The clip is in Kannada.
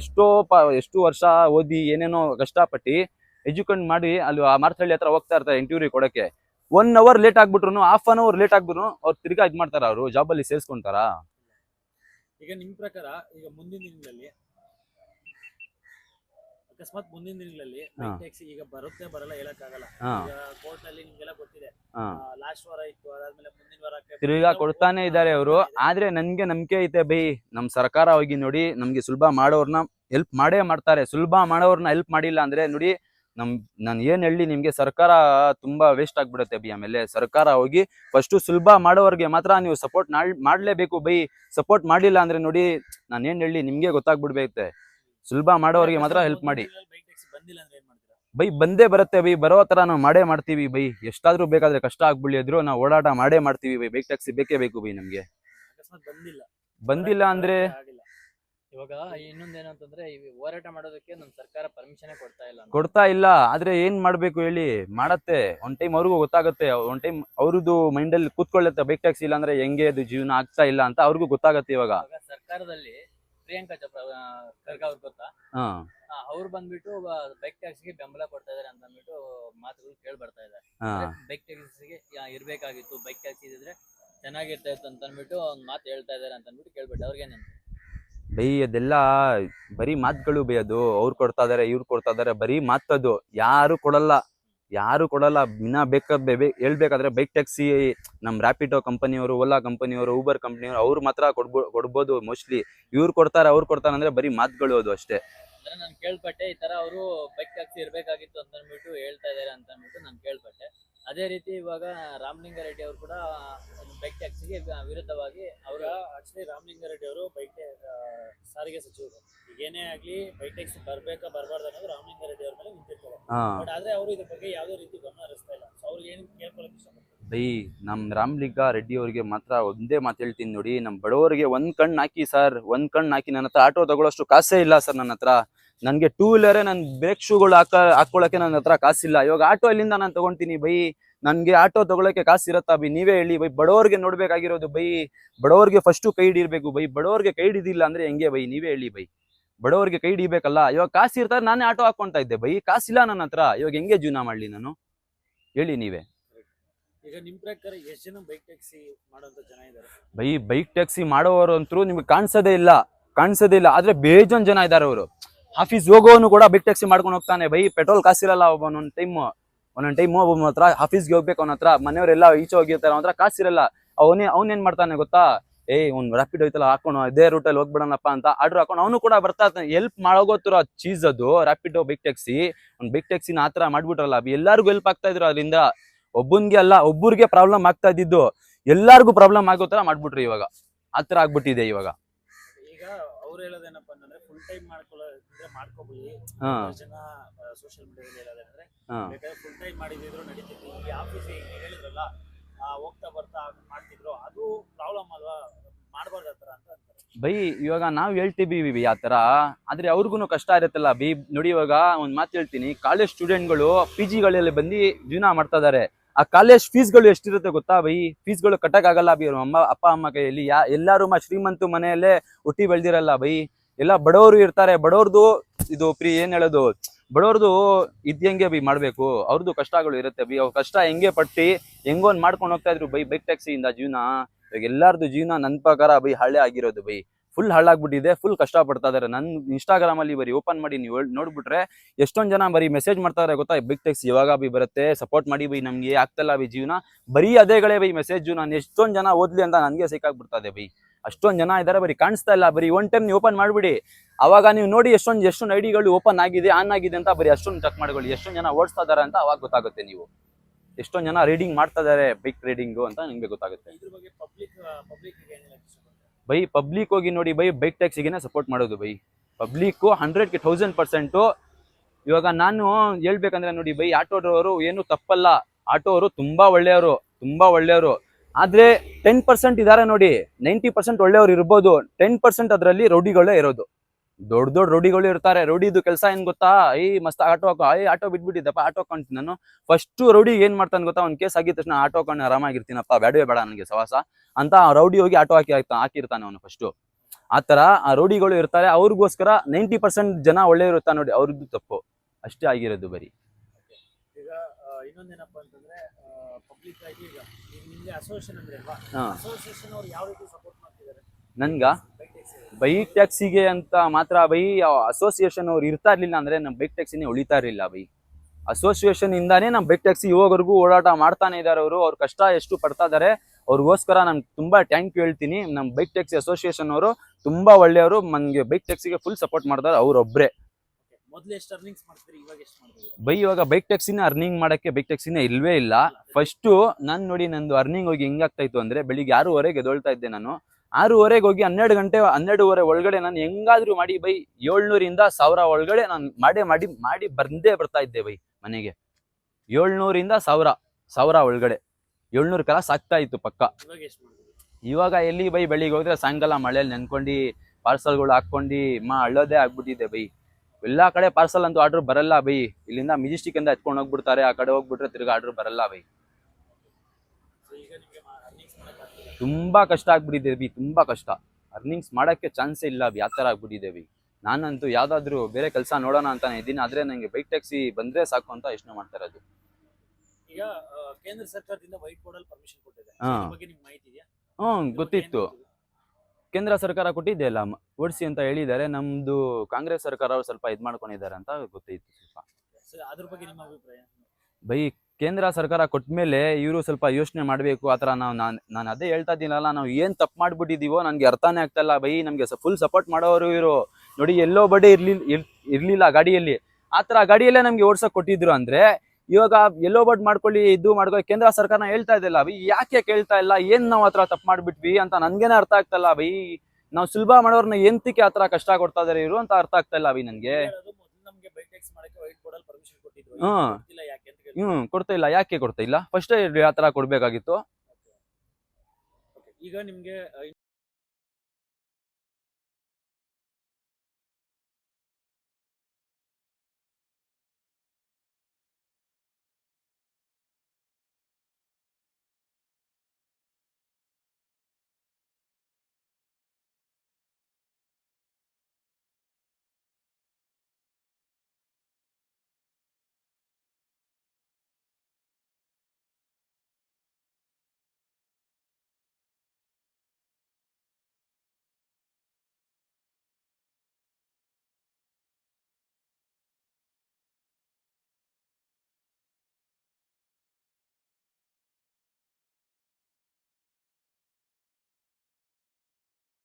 ಎಷ್ಟೋ ಪ, ಎಷ್ಟು ವರ್ಷ ಓದಿ ಏನೇನೋ ಕಷ್ಟಪಟ್ಟು ಎಜುಕೇಟ್ ಮಾಡಿ ಅಲ್ಲಿ ಆ ಮಾರ್ತಳ್ಳಿ ಹತ್ರ ಹೋಗ್ತಾ ಇರ್ತಾರೆ ಇಂಟರ್ವ್ಯೂ ಕೊಡಕ್ಕೆ. ಒನ್ ಅವರ್ ಲೇಟ್ ಆಗ್ಬಿಟ್ರು ಹಾಫ್ ಅನ್ ಅವರ್ ಲೇಟ್ ಆಗ್ಬಿಟ್ರು ಅವ್ರು ತಿರ್ಗಾ ಇದು ಮಾಡ್ತಾರ ಅವರು ಜಾಬಲ್ಲಿ ಸೇರಿಸ್ಕೊಂತಾರ. ಈಗ ನಿಮ್ ಪ್ರಕಾರ ಈಗ ಮುಂದಿನ ದಿನಗಳಲ್ಲಿ ಅಕಸ್ಮಾತ್ ಮುಂದಿನ ದಿನಗಳಲ್ಲಿ. ಈಗ ಬರುತ್ತೆ ಬರಲ್ಲ ಹೇಳಕ್ಕಾಗಲ್ಲ. ಹಾ. ಈಗ ಕೋರ್ಟ್ ಅಲ್ಲಿ ನಿಮ್ಗೆಲ್ಲ ಗೊತ್ತಿದೆ. ಹಾ. ಲಾಸ್ಟ್ ವಾರ ಇತ್ತು ಅದಾದ್ಮೇಲೆ ಮುಂದಿನ ವಾರ ತಿರುಗಾ ಕೊಡ್ತಾನೆ ಇದ್ದಾರೆ ಅವರು. ಆದ್ರೆ ನನ್ಗೆ ನಂಬಿಕೆ ಐತೆ ಬೈ. ನಮ್ ಸರ್ಕಾರ ಹೋಗಿ ನೋಡಿ ನಮ್ಗೆ ಸುಲಭ ಮಾಡೋರ್ನ ಹೆಲ್ಪ್ ಮಾಡೇ ಮಾಡ್ತಾರೆ. ಸುಲಭ ಮಾಡೋರ್ನ ಹೆಲ್ಪ್ ಮಾಡಿಲ್ಲ ಅಂದ್ರೆ ನೋಡಿ ನಮ್ ನಾನು ಏನ್ ಹೇಳಿ ನಿಮ್ಗೆ ಸರ್ಕಾರ ತುಂಬಾ ವೇಸ್ಟ್ ಆಗ್ಬಿಡುತ್ತೆ ಬೈ. ಆಮೇಲೆ ಸರ್ಕಾರ ಹೋಗಿ ಫಸ್ಟ್ ಸುಲಭ ಮಾಡೋರ್ಗೆ ಮಾತ್ರ ನೀವು ಸಪೋರ್ಟ್ ಮಾಡ್ಲೇಬೇಕು ಬೈ. ಸಪೋರ್ಟ್ ಮಾಡಿಲ್ಲ ಅಂದ್ರೆ ನೋಡಿ ನಾನು ಏನ್ ಹೇಳಿ ನಿಮ್ಗೆ ಗೊತ್ತಾಗ್ಬಿಡ್ಬೇಕೈತೆ ಸುಲಭ ಮಾಡೋರಿಗೆ ಮಾತ್ರ ಹೆಲ್ಪ್ ಮಾಡಿ. ಬೈ ಬಂದೇ ಬರುತ್ತೆ ಬೈ ಬರೋ ತರ ನಾವು ಮಾಡೇ ಮಾಡ್ತೀವಿ ಬೈ. ಎಷ್ಟಾದ್ರೂ ಬೇಕಾದ್ರೆ ಕಷ್ಟ ಆಗ್ಬಿಡಿ ಇದ್ರು ನಾವು ಓಡಾಟ ಮಾಡೇ ಮಾಡ್ತೀವಿ ಬೈ. ಬೈಕ್ ಟ್ಯಾಕ್ಸಿ ಬೇಕೇ ಬೇಕು ಬೈ ನಮ್ಗೆ. ಬಂದಿಲ್ಲ. ಬಂದಿಲ್ಲ ಅಂದ್ರೆ? ಇವಾಗ ಇನ್ನೊಂದೇನಂತಂದ್ರೆ ಹೋರಾಟ ಮಾಡೋದಕ್ಕೆ ನಮ್ ಸರ್ಕಾರ ಪರ್ಮಿಷನ್ ಕೊಡ್ತಾ ಇಲ್ಲ ಕೊಡ್ತಾ ಇಲ್ಲ. ಆದ್ರೆ ಏನ್ ಮಾಡ್ಬೇಕು ಹೇಳಿ? ಮಾಡತ್ತೆ. ಒನ್ ಟೈಮ್ ಅವ್ರಿಗೂ ಗೊತ್ತಾಗುತ್ತೆ. ಒಂದ್ ಟೈಮ್ ಅವ್ರದ್ದು ಮೈಂಡ್ ಅಲ್ಲಿ ಕೂತ್ಕೊಳ್ಳುತ್ತೆ. ಬೈಕ್ ಟ್ಯಾಕ್ಸಿ ಇಲ್ಲ ಅಂದ್ರೆ ಹೆಂಗೆ? ಅದು ಜೀವನ ಆಗ್ತಾ ಇಲ್ಲ ಅಂತ ಅವ್ರಿಗೂ ಗೊತ್ತಾಗತ್ತೆ ಇವಾಗ ಸರ್ಕಾರದಲ್ಲಿ ಪ್ರಿಯಾಂಕಾ ಚೋಪ್ರಾ ಖರ್ಗೆ ಅವ್ರು ಗೊತ್ತಾ? ಹಾ. ಅವ್ರು ಬಂದ್ಬಿಟ್ಟು ಬೈಕ್ ಟ್ಯಾಕ್ಸಿಗೆ ಬೆಂಬಲ ಕೊಡ್ತಾ ಇದಾರೆ ಅಂತ ಅಂದ್ಬಿಟ್ಟು ಮಾತುಗಳು ಕೇಳಿ ಬರ್ತಾ ಇದೆ ಹಾ. ಬೈಕ್ ಟ್ಯಾಕ್ಸಿಗೆ ಇರ್ಬೇಕಾಗಿತ್ತು ಬೈಕ್ ಟ್ಯಾಕ್ಸಿ ಇದ್ರೆ ಚೆನ್ನಾಗಿರ್ತಾ ಇತ್ತು ಅಂತ ಅಂದ್ಬಿಟ್ಟು ಒಂದ್ ಮಾತು ಹೇಳ್ತಾ ಇದಾರೆ ಅಂತ ಅಂದ್ಬಿಟ್ಟು ಕೇಳ್ಬಿಟ್ಟು. ಅವ್ರಿಗೆ ಬೈ ಅದೆಲ್ಲ ಬರೀ ಮಾತುಗಳು ಬೈ ಅದು. ಅವ್ರು ಕೊಡ್ತಾ ಇದಾರೆ ಇವ್ರು ಕೊಡ್ತಾ ಇದಾರೆ ಬರೀ ಮಾತದು ಯಾರು ಕೊಡಲ್ಲ. ಯಾರು ಕೊಡಲ್ಲ. ದಿನ ಬೇಕಾದ ಹೇಳ್ಬೇಕಾದ್ರೆ ಬೈಕ್ ಟ್ಯಾಕ್ಸಿ ನಮ್ ರ್ಯಾಪಿಡೋ ಕಂಪನಿಯವರು ಓಲಾ ಕಂಪನಿಯವರು ಊಬರ್ ಕಂಪನಿಯವರು ಅವ್ರು ಮಾತ್ರ ಕೊಡ್ಬೋ ಕೊಡ್ಬೋದು ಮೋಸ್ಟ್ಲಿ ಇವ್ರು ಕೊಡ್ತಾರೆ, ಅವ್ರು ಕೊಡ್ತಾರೆ ಅಂದ್ರೆ ಬರೀ ಮಾತುಗಳು ಅದು ಅಷ್ಟೇ. ಅಂದ್ರೆ ನಾನು ಕೇಳ್ಪಟ್ಟೆ ಈ ತರ ಅವರು ಬೈಕ್ ಟ್ಯಾಕ್ಸಿ ಇರ್ಬೇಕಾಗಿತ್ತು ಅಂತ ಅಂದ್ಬಿಟ್ಟು ಹೇಳ್ತಾ ಇದಾರೆ ಅಂತ ಅಂದ್ಬಿಟ್ಟು ನಾನು ಕೇಳ್ಪಟ್ಟೆ. ಅದೇ ರೀತಿ ಇವಾಗ ರಾಮಲಿಂಗಾರೆಡ್ಡಿ ಅವರು ಕೂಡ ಬೈಕ್ ಟ್ಯಾಕ್ಸಿಗೆ ವಿರುದ್ಧವಾಗಿ ಅವರ ಆಕ್ಚುಲಿ ರಾಮಲಿಂಗಾರೆಡ್ಡಿ ಅವರು ಬೈಕ್ ಸಾರಿಗೆ ಸಚಿವರು. ಈಗ ಏನೇ ಆಗ್ಲಿ ಬೈಕ್ ಟ್ಯಾಕ್ಸಿ ಬರ್ಬೇಕಾ ಬರಬಾರ್ದು ಅನ್ನೋದು ರಾಮಲಿಂಗಾರೆಡ್ಡಿ ಅವ್ರ ಮೇಲೆ ನಿಂತಿರ್ತಾರೆ. ಬಟ್ ಆದ್ರೆ ಅವರು ಇದ್ರ ಬಗ್ಗೆ ಯಾವುದೇ ರೀತಿ ಗಮನ ಹರಿಸ್ತಾ ಇಲ್ಲ. ಸೊ ಅವ್ರಿಗೆ ಏನು ಕೇಳ್ಕೊಳಕ್ ಇಷ್ಟಪಡ್ತಾರೆ? ಬೈ ನಮ್ ರಾಮ್ಲಿಂಗಾ ರೆಡ್ಡಿ ಅವರಿಗೆ ಮಾತ್ರ ಒಂದೇ ಮಾತು ಹೇಳ್ತೀನಿ ನೋಡಿ ನಮ್ಮ ಬಡವರಿಗೆ ಒಂದ್ ಕಣ್ಣು ಹಾಕಿ ಸರ್ ಒಂದ್ ಕಣ್ಣು ಹಾಕಿ ನನ್ನ ಹತ್ರ ಆಟೋ ತಗೊಳ್ಳೋಷ್ಟು ಕಾಸೇ ಇಲ್ಲ ಸರ್ ನನ್ನ ಹತ್ರ. ನನ್ಗೆ ಟೂ ವೀಲರ್ ನನ್ ಬ್ರೇಕ್ ಶೂಗಳು ಹಾಕ ಹಾಕೊಳಕ್ಕೆ ನನ್ನ ಹತ್ರ ಕಾಸಿಲ್ಲ. ಇವಾಗ ಆಟೋ ಅಲ್ಲಿಂದ ನಾನು ತಗೊಂತೀನಿ ಬೈ. ನನ್ಗೆ ಆಟೋ ತಗೊಳಕ್ಕೆ ಕಾಸು ಇರತ್ತಾ ಬೈ. ನೀವೇ ಹೇಳಿ ಬೈ. ಬಡವರಿಗೆ ನೋಡ್ಬೇಕಾಗಿರೋದು ಬೈ. ಬಡವರಿಗೆ ಫಸ್ಟು ಕೈ ಹಿಡಿರ್ಬೇಕು ಬೈ. ಬಡವರಿಗೆ ಕೈ ಹಿಡಿದಿಲ್ಲ ಅಂದ್ರೆ ಹೆಂಗೆ ಬೈ? ನೀವೇ ಹೇಳಿ ಬೈ. ಬಡವರಿಗೆ ಕೈ ಹಿಡಿಬೇಕಲ್ಲ. ಇವಾಗ ಕಾಸು ಇರ್ತಾರೆ ನಾನೇ ಆಟೋ ಹಾಕೊಂತ ಇದ್ದೆ ಬೈ. ಕಾಸಿಲ್ಲ ನನ್ನ ಹತ್ರ. ಇವಾಗ ಹೆಂಗೆ ಜೀವನ ಮಾಡ್ಲಿ ನಾನು? ಹೇಳಿ ನೀವೇ. ಈಗ ನಿಮ್ ಪ್ರಕಾರ ಎಷ್ಟು ಜನ ಬೈಕ್ ಟ್ಯಾಕ್ಸಿ ಮಾಡುವಂತ ಜನ ಇದ್ದಾರೆ ಬೈ ಬೈಕ್ ಟ್ಯಾಕ್ಸಿ ಮಾಡೋರು ಅಂತೂ ನಿಮ್ಗೆ ಕಾಣಿಸೋದೇ ಇಲ್ಲ. ಕಾಣಿಸೋದೇ ಇಲ್ಲ. ಆದ್ರೆ ಬೇಜನ್ ಜನ ಇದಾರೆ ಅವರು. ಆಫೀಸ್ ಹೋಗೋನು ಕೂಡ ಬಿಗ್ ಟ್ಯಾಕ್ಸಿ ಮಾಡ್ಕೊಂಡು ಹೋಗ್ತಾನೆ. ಬೈ ಪೆಟ್ರೋಲ್ ಕಾಸಿರಲ್ಲ ಒಂದೊಂದ್ ಟೈಮ್ ಒಂದೊಂದ್ ಟೈಮ್ ಒಬ್ಬನ ಹತ್ರ ಆಫೀಸ್ಗೆ ಹೋಗ್ಬೇಕು ಅವನ ಹತ್ರ, ಮನೆಯವರೆಲ್ಲ ಈಚೆ ಹೋಗಿರ್ತಾರೆ ಅವನ ಹತ್ರ ಕಾಸಿರಲ್ಲ. ಅವನೇ, ಅವ್ನೇನ್ ಮಾಡ್ತಾನೆ ಗೊತ್ತಾ? ಏಯ್, ಒಂದ್ ರಾಪಿಡ್ ಹೋಯ್ತಲ್ಲ, ಹಾಕೊಂಡು ಅದೇ ರೂಟಲ್ಲಿ ಹೋಗ್ಬಿಡೋಣಪ್ಪ ಅಂತ ಆರ್ಡರ್ ಹಾಕೊಂಡು ಅವನು ಕೂಡ ಬರ್ತಾ ಇರ್ತಾನೆ. ಹೆಲ್ಪ್ ಮಾಡೋಗೋತಿರೋ ಚೀಸ್ ಅದು ರಾಪಿಡ್ ಬಿಗ್ ಟ್ಯಾಕ್ಸಿ ಒಂದ್ ಬಿಗ್ ಟ್ಯಾಕ್ಸಿನ ಆತರ ಮಾಡ್ಬಿಟ್ರಲ್ಲ ಮಾಡಿಬಿಟ್ರಲ್ಲ. ಎಲ್ಲಾರ್ಗು ಹೆಲ್ಪ್ ಆಗ್ತಾ ಇದ್ರು ಅದರಿಂದ. ಒಬ್ಬನ್ಗೆ ಅಲ್ಲ, ಒಬ್ಬರಿಗೆ ಪ್ರಾಬ್ಲಮ್ ಆಗ್ತಾ ಇದ್ದಿದ್ದು. ಎಲ್ಲಾರ್ಗು ಪ್ರಾಬ್ಲಮ್ ಆಗೋ ತರ ಮಾಡ್ಬಿಟ್ರಿ ಇವಾಗ. ಆತರ ಆಗ್ಬಿಟ್ಟಿದೆ ಇವಾಗ. ಈಗ ಅವ್ರು ಹೇಳೋದೇನಪ್ಪ ಅಂತಂದ್ರೆ ಫುಲ್ ಟೈಮ್ ಮಾಡ್ಕೊಳ್ಳೋದ್ರೆ ಮಾಡ್ಕೋಬಿಡಿ ಹಾ. ಜನ ಸೋಷಿಯಲ್ ಮೀಡಿಯಾದಲ್ಲಿ ಹೇಳೋದಂದ್ರೆ ಹಾ. ಬೇಕಾದ್ರೆ ಫುಲ್ ಟೈಮ್ ಮಾಡಿದ್ರು ನಡೀತಿತ್ತು. ಈ ಆಫೀಸ್ ಹೇಳಿದ್ರಲ್ಲ ಆ, ಹೋಗ್ತಾ ಬರ್ತಾ ಮಾಡ್ತಿದ್ರು ಅದು ಪ್ರಾಬ್ಲಮ್ ಅಲ್ವಾ? ಮಾಡಬಾರ್ದು ಆ ಅಂತ ಬೈ ಇವಾಗ ನಾವ್ ಹೇಳ್ತೀವಿ ಆ ತರ ಆದ್ರೆ ಅವ್ರಿಗೂ ಕಷ್ಟ ಇರತ್ತಲ್ಲ ಬಿ ನೋಡಿ ಇವಾಗ ಒಂದ್ ಮಾತು ಹೇಳ್ತೀನಿ. ಕಾಲೇಜ್ ಸ್ಟೂಡೆಂಟ್ಗಳು ಪಿ ಗಳಲ್ಲಿ ಬಂದು ಜೀವನ ಮಾಡ್ತಾ ಇದಾರೆ. ಆ ಕಾಲೇಜ್ ಫೀಸ್ಗಳು ಎಷ್ಟಿರುತ್ತೆ ಗೊತ್ತಾ ಬೈ? ಫೀಸ್ಗಳು ಕಟ್ಟಕ್ಕಾಗಲ್ಲ ಕಟ್ಟಕ್ ಆಗಲ್ಲ ಅಮ್ಮ ಅಪ್ಪ ಅಮ್ಮ ಕೈಯಲ್ಲಿ. ಯಾ ಎಲ್ಲಾರು ಮ ಶ್ರೀಮಂತ ಮನೆಯಲ್ಲೇ ಹುಟ್ಟಿ ಬೆಳ್ದಿರಲ್ಲ ಬೈ? ಎಲ್ಲ ಬಡವರು ಇರ್ತಾರೆ ಬಡವ್ರದ್ದು ಇದು ಪ್ರೀ ಏನ್ ಹೇಳೋದು, ಬಡವ್ರದು ಹೆಂಗೆ ಬಿ ಮಾಡ್ಬೇಕು? ಅವ್ರದ್ದು ಕಷ್ಟಗಳು ಇರುತ್ತೆ ಬಿ. ಅವ್ರ ಕಷ್ಟ ಹೆಂಗೆ ಪಟ್ಟಿ ಹೆಂಗೊಂದ್ ಮಾಡ್ಕೊಂಡು ಹೋಗ್ತಾ ಇದ್ರು ಬೈ ಬೈಕ್ ಟ್ಯಾಕ್ಸಿಯಿಂದ ಜೀವನ, ಇವಾಗ ಎಲ್ಲಾರ್ದು ಜೀವನ ನನ್ ಪ್ರಕಾರ ಬೈ ಹಳ್ಳೆ ಆಗಿರೋದು ಬೈ. ಫುಲ್ ಹಾಳಾಗ್ಬಿಟ್ಟಿದೆ ಫುಲ್ ಕಷ್ಟ ಪಡ್ತಾ ಇದಾರೆ. ನನ್ ಇನ್ಸ್ಟಾಗ್ರಾಮ್ ಅಲ್ಲಿ ಬರೀ ಓಪನ್ ಮಾಡಿ ನೀವು ನೋಡ್ಬಿಟ್ರೆ ಎಷ್ಟೊಂದ್ ಜನ ಬರೀ ಮೆಸೇಜ್ ಮಾಡ್ತಾರೆ ಗೊತ್ತಾ ಬಿಗ್ ಟೆಕ್ಸ್ ಇವಾಗ ಬಿ ಬರುತ್ತೆ, ಸಪೋರ್ಟ್ ಮಾಡಿ ಬೈ ನಮ್ಗೆ ಆಗ್ತಲ್ಲ ಬೈ ಜೀವನ. ಬರೀ ಅದೇಗಳೇ ಬೈ ಮೆಸೇಜ್, ನಾನು ಎಷ್ಟೊಂದ್ ಜನ ಓದ್ಲಿ ಅಂತ ನನ್ಗೆ ಸಿಕ್ಕಾಗ್ಬಿಡ್ತದೆ ಬೈ. ಅಷ್ಟೊಂದ್ ಜನ ಇದ್ದಾರೆ ಬರೀ ಕಾಣಿಸ್ತಾ ಇಲ್ಲ. ಬರೀ ಒನ್ ಟೈಮ್ ನೀವು ಓಪನ್ ಮಾಡ್ಬಿಡಿ. ಅವಾಗ ನೀವು ನೋಡಿ ಎಷ್ಟೊಂದು ಎಷ್ಟೊಂದು ಐಡಿಗಳು ಓಪನ್ ಆಗಿದೆ ಆನ್ ಆಗಿದೆ ಅಂತ ಬರೀ ಅಷ್ಟೊಂದು ಚೆಕ್ ಮಾಡ್ಕೊಳ್ಳಿ. ಎಷ್ಟೊಂದು ಜನ ಓಡಿಸ್ತಾ ಇದಾರೆ ಅಂತ ಅವಾಗ ಗೊತ್ತಾಗುತ್ತೆ ನೀವು. ಎಷ್ಟೊಂದ್ ಜನ ರೀಡಿಂಗ್ ಮಾಡ್ತಾ ಇದಾರೆ ಬೈಕ್ ರೀಡಿಂಗು ಅಂತ ನಿಮ್ಗೆ ಗೊತ್ತಾಗುತ್ತೆ. ಬೈ ಪಬ್ಲಿಕ್ ಹೋಗಿ ನೋಡಿ ಬೈ ಬೈಕ್ ಟ್ಯಾಕ್ಸಿಗೆ ಸಪೋರ್ಟ್ ಮಾಡೋದು ಬೈ. ಪಬ್ಲಿಕ್ ಹಂಡ್ರೆಡ್ಗೆ ಥೌಸಂಡ್ ಪರ್ಸೆಂಟು ಇವಾಗ ನಾನು ಹೇಳ್ಬೇಕಂದ್ರೆ ನೋಡಿ ಬೈ ಆಟೋ ಡ್ರೈವರು ಏನು ತಪ್ಪಲ್ಲ. ಆಟೋ ಅವರು ತುಂಬಾ ಒಳ್ಳೆಯವರು ತುಂಬಾ ಒಳ್ಳೆಯವರು. ಆದ್ರೆ ಟೆನ್ ಪರ್ಸೆಂಟ್ ಇದಾರೆ ನೋಡಿ ನೈಂಟಿ ಪರ್ಸೆಂಟ್ ಒಳ್ಳೆಯವ್ರು ಇರ್ಬೋದು ಟೆನ್ ಪರ್ಸೆಂಟ್ ಅದರಲ್ಲಿ ರೌಡಿಗಳೇ ಇರೋದು. ದೊಡ್ಡ ದೊಡ್ಡ ರೌಡಿಗಳು ಇರ್ತಾರೆ ರೌಡಿದು ಕೆಲಸ ಏನ್ ಗೊತ್ತಾ? ಈ ಮಸ್ತ್ ಆಟೋ ಹಾಕೋ ಐ ಆಟೋ ಬಿಟ್ಬಿಟ್ಟಿದ್ದಪ್ಪ, ಆಟೋ ಹಾಕೊಂತೀನಿ ನಾನು. ಫಸ್ಟ್ ರೌಡಿ ಏನ್ ಮಾಡ್ತಾನೆ ಗೊತ್ತಾ? ಒಂದ್ ಕೇಸ್ ಆಗಿದ ತಕ್ಷಣ ಆಟೋ ಹಾಕೊಂಡು ಆರಾಮಾಗಿರ್ತೀನಪ್ಪ ಬೇಡವೇ ಬೇಡ ನನಗೆ ಸವಾಸ. ಅಂತ ರೌಡಿ ಹೋಗಿ ಆಟೋ ಹಾಕಿ ಹಾಕಿರ್ತಾನೆ ಅವನು ಫಸ್ಟ್ ಆ ತರ ಆ ರೌಡಿಗಳು ಇರ್ತಾರೆ, ಅವ್ರಿಗೋಸ್ಕರ ನೈಂಟಿ ಪರ್ಸೆಂಟ್ ಜನ ಒಳ್ಳೆ ಇರುತ್ತಾ ನೋಡಿ, ಅವ್ರದ್ದು ತಪ್ಪು. ಅಷ್ಟೇ ಆಗಿರೋದು ಬರೀ. ಇನ್ನೊಂದೇನಪ್ಪ ಅಂತಂದ್ರೆ ಪಬ್ಲಿಕ್ ಆಗಿ ಈಗ ನಿಮ್ಗೆ ಅಸೋಸಿಯೇಷನ್ ಅಂದ್ರೆ ಅಲ್ವಾ? ಅಸೋಸಿಯೇಷನ್ ಅವ್ರು ಯಾವ ರೀತಿ ಸಪೋರ್ಟ್ ಮಾಡ್ತಿದ್ದಾರೆ ನನ್ಗ ಬೈಕ್ ಟ್ಯಾಕ್ಸಿಗೆ ಅಂತ ಮಾತ್ರ ಬೈ ಅಸೋಸಿಯೇಷನ್ ಅವ್ರು ಇರ್ತಾ ಇರ್ಲಿಲ್ಲ ಅಂದ್ರೆ ನಮ್ಮ ಬೈಕ್ ಟ್ಯಾಕ್ಸಿನೇ ಉಳಿತಾ ಇರಲಿಲ್ಲ ಬೈ. ಅಸೋಸಿಯೇಷನ್ ಇಂದಾನೇ ನಮ್ಮ ಬೈಕ್ ಟ್ಯಾಕ್ಸಿ ಇವಾಗವರೆಗೂ ಓಡಾಟ ಮಾಡ್ತಾನೆ ಇದ್ದಾರೆ ಅವರು. ಅವ್ರ ಕಷ್ಟ ಎಷ್ಟು ಪಡ್ತಾ ಇದ್ದಾರೆ ಅವ್ರಿಗೋಸ್ಕರ ನಾನು ತುಂಬಾ ಟ್ಯಾಂಕ್ ಹೇಳ್ತೀನಿ. ನಮ್ಮ ಬೈಕ್ ಟ್ಯಾಕ್ಸಿ ಅಸೋಸಿಯೇಷನ್ ಅವರು ತುಂಬಾ ಒಳ್ಳೆಯವರು. ನನಗೆ ಬೈಕ್ ಟ್ಯಾಕ್ಸಿಗೆ ಫುಲ್ ಸಪೋರ್ಟ್ ಮಾಡ್ತಾರೆ ಅವ್ರೊಬ್ರೆ. ಮೊದ್ಲು ಎಷ್ಟು ಅರ್ನಿಂಗ್ಸ್ ಮಾಡ್ತೀರಿ ಇವಾಗ ಎಷ್ಟು ಮಾಡ್ತೀರಾ? ಬೈ ಇವಾಗ ಬೈಕ್ ಟ್ಯಾಕ್ಸಿನ ಅರ್ನಿಂಗ್ ಮಾಡಕ್ಕೆ ಬೈಕ್ ಟ್ಯಾಕ್ಸಿನ ಇಲ್ವೇ ಇಲ್ಲ. ಫಸ್ಟು ನಾನು ನೋಡಿ ನಂದು ಅರ್ನಿಂಗ್ ಹೋಗಿ ಹೆಂಗಾಗ್ತಾ ಇತ್ತು ಅಂದ್ರೆ ಬೆಳಿಗ್ಗೆ ಆರೂವರೆಗೆ ಎದೊಳ್ತಾ ಇದ್ದೆ ನಾನು. ಆರೂವರೆಗೆ ಹೋಗಿ ಹನ್ನೆರಡು ಗಂಟೆ ಹನ್ನೆರಡುವರೆ ಒಳಗಡೆ ನಾನು ಹೆಂಗಾದ್ರೂ ಮಾಡಿ ಬೈ ಏಳ್ನೂರಿಂದ ಸಾವಿರ ಒಳಗಡೆ ನಾನು ಮಾಡೇ ಮಾಡಿ ಮಾಡಿ ಬಂದೇ ಬರ್ತಾ ಇದ್ದೆ ಬೈ ಮನೆಗೆ. ಏಳ್ನೂರಿಂದ ಸಾವಿರ ಸಾವಿರ ಒಳಗಡೆ. ಏಳ್ನೂರು ಕಾಲ ಸಾಕ್ತಾ ಇತ್ತು ಪಕ್ಕ. ಇವಾಗ ಎಷ್ಟು ಮಾಡ್ತೀರಿ? ಇವಾಗ ಎಲ್ಲಿ ಬೈ ಬೆಳಿಗ್ಗೆ ಹೋದ್ರೆ ಸಾಯಂಕಾಲ ಮಳೆಯಲ್ಲಿ ನೆನ್ಕೊಂಡು ಪಾರ್ಸಲ್ಗಳು ಹಾಕೊಂಡು ಮಾ ಅಳ್ಳೋದೇ ಆಗ್ಬಿಟ್ಟಿದೆ ಬೈ. ಎಲ್ಲಾ ಕಡೆ ಪಾರ್ಸಲ್ ಅಂತೂ ಆರ್ಡರ್ ಬರಲ್ಲ ಬೈ ಇಲ್ಲಿಂದ ಮಿಜಿಸ್ಟಿಕ್ ಇಂದ ಎತ್ಕೊಂಡು ಹೋಗ್ಬಿಡ್ತಾರೆ ಆ ಕಡೆ ಹೋಗ್ಬಿಟ್ರೆ ತಿರ್ಗಿ ಆರ್ಡರ್ ಬರಲ್ಲ ಬೈ ತುಂಬಾ ಕಷ್ಟ ಆಗ್ಬಿಟ್ಟಿದೆ ಬಿ ತುಂಬಾ ಕಷ್ಟ. ಅರ್ನಿಂಗ್ಸ್ ಮಾಡಕ್ಕೆ ಚಾನ್ಸೇ ಇಲ್ಲ ಬಿ ಆ ಥರ ಆಗ್ಬಿಟ್ಟಿದೆ ಬಿ ನಾನಂತೂ ಯಾವುದಾದ್ರೂ ಬೇರೆ ಕೆಲಸ ನೋಡೋಣ ಅಂತಾನೆ ಇದ್ದೀನಿ ಆದ್ರೆ ನನಗೆ ಬೈಕ್ ಟ್ಯಾಕ್ಸಿ ಬಂದ್ರೆ ಸಾಕು ಅಂತ ಯೋಚನೆ ಮಾಡ್ತಾ ಇರೋದು. ಈಗ ಕೇಂದ್ರ ಸರ್ಕಾರದಿಂದ ವೈಟ್ ಬೋರ್ಡ್ ಪರ್ಮಿಷನ್ ಕೊಟ್ಟಿದೆ. ಗೊತ್ತಿತ್ತು? ಕೇಂದ್ರ ಸರ್ಕಾರ ಕೊಟ್ಟಿದ್ದೆ ಇಲ್ಲ. ಓಡಿಸಿ ಅಂತ ಹೇಳಿದ್ದಾರೆ. ನಮ್ದು ಕಾಂಗ್ರೆಸ್ ಸರ್ಕಾರ ಅವ್ರು ಸ್ವಲ್ಪ ಇದ್ ಮಾಡ್ಕೊಂಡಿದ್ದಾರೆ ಅಂತ ಗೊತ್ತಿತ್ತು ಸ್ವಲ್ಪ. ಸೊ ಅದ್ರ ಬಗ್ಗೆ ನಿಮ್ಮ ಅಭಿಪ್ರಾಯ? ಬೈ ಕೇಂದ್ರ ಸರ್ಕಾರ ಕೊಟ್ಮೇಲೆ ಇವರು ಸ್ವಲ್ಪ ಯೋಚನೆ ಮಾಡಬೇಕು. ಆ ಥರ ನಾವು ನಾನು ನಾನು ಅದೇ ಹೇಳ್ತಾ ಇದ್ದೀನಲ್ಲ ನಾವು ಏನು ತಪ್ಪು ಮಾಡ್ಬಿಟ್ಟಿದೀವೋ ನನಗೆ ಅರ್ಥನೇ ಆಗ್ತಾ ಇಲ್ಲ. ಬೈ ನಮಗೆ ಫುಲ್ ಸಪೋರ್ಟ್ ಮಾಡೋರು ಇವರು. ನೋಡಿ ಎಲ್ಲೋ ಬಡ್ಡೆ ಇರ್ಲಿಲ್ಲ ಇರಲಿಲ್ಲ ಗಾಡಿಯಲ್ಲಿ. ಆ ಥರ ಗಾಡಿಯಲ್ಲೇ ನಮಗೆ ಓಡಿಸೋಕೆ ಕೊಟ್ಟಿದ್ರು ಅಂದ್ರೆ ಇವಾಗ ಎಲ್ಲೋ ಬೋರ್ಡ್ ಮಾಡ್ಕೊಳ್ಳಿ, ಇದು ಮಾಡ್ಕೊಳ್ಳಿ, ಕೇಂದ್ರ ಸರ್ಕಾರನ ಹೇಳ್ತಾ ಇದೆಲ್ಲ ಬೈ ಯಾಕೆ ಕೇಳ್ತಾ ಇಲ್ಲ? ಏನ್ ನಾವು ಹತ್ರ ತಪ್ಪು ಮಾಡ್ಬಿಟ್ವಿ ಅಂತ ನನ್ಗೇನೆ ಅರ್ಥ ಆಗ್ತಲ್ಲ ಅವಿ. ಬೈ ನಾವು ಸುಲಭ ಮಾಡೋರ್ನ ಎಂತಕ್ಕೆ ಆ ಥರ ಕಷ್ಟ ಕೊಡ್ತಾ ಇದಾರೆ ಇವರು ಅಂತ ಅರ್ಥ ಆಗ್ತಾ ಇಲ್ಲ ಅವಿ ನನಗೆ. ಹ್ಮ್. ಕೊಡ್ತಾ ಇಲ್ಲ. ಯಾಕೆ ಕೊಡ್ತಾ ಇಲ್ಲ? ಫಸ್ಟ್ ತರ ಕೊಡ್ಬೇಕಾಗಿತ್ತು. ಈಗ ನಿಮ್ಗೆ